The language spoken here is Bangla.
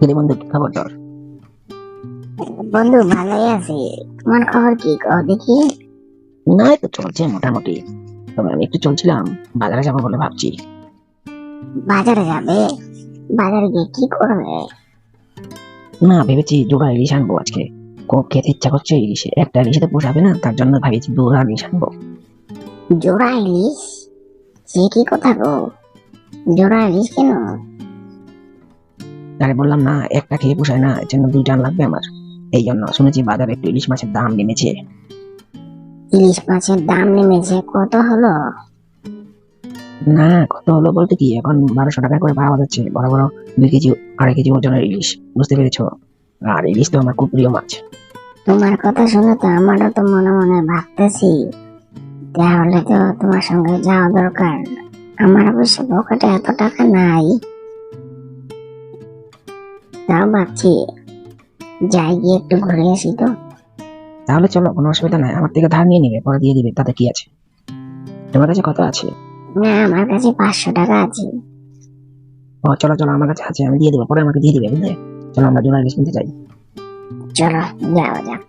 কিরে বন্ধু কি খবর তোর বন্ধু ভালোই আছি। তোমার খবর কি কও দেখি। না তো চলছে মোটামুটি। তবে আমি একটু চলছিলাম বাজারে যাব বলে ভাবছি। বাজারে যাবে? বাজারে গিয়ে কি করবে? না ভেবেছি দুটা ইলিশ আনব আজকে। খুব খেতে ইচ্ছা করছে ইলিশে। একটা ইলিশে তো পোষাবে না তার জন্য ভাবছি দুটা ইলিশ আনব। জোড়া ইলিশ? সে কি কথা গো? জোড়া ইলিশ কেন? তাহলে বললাম না একটা খেয়ে পোষায় না এর জন্য দুইটা লাগবে আমার। এই জন্য শুনেছি বাজারে একটু ইলিশ মাছের দাম নেমেছে। ইলিশ মাছের দাম নেমেছে কত হলো? না কত হলো বলতে কি এখন বারোশো টাকা করে পাওয়া যাচ্ছে বড় বড় দুই কেজি আড়াই কেজি ওজনের ইলিশ বুঝতে পেরেছ? আর ইলিশ তো আমার খুব প্রিয় মাছ। তোমার কথা শুনে তো আমারও তো মনে মনে ভাবতেছি তাহলে তো তোমার সঙ্গে যাওয়া দরকার। আমার অবশ্য পকেটে এত টাকা নাই। তাও ভাবছি যাই গিয়ে একটু ঘুরে আসি তো। তাহলে চলো কোনো অসুবিধা নাই আমার থেকে ধার নিয়ে নিবে পরে দিয়ে দিবে তাতে কি আছে? তোমার কাছে কত আছে? না আমার কাছে পাঁচশো টাকা আছে। ও চলো চলো আমার কাছে আছে আমি দিয়ে দেবো পরে আমাকে দিয়ে দিবে বুঝলে? চলো আমরা জোড়া কিনতে চাই চলো যাওয়া যাক।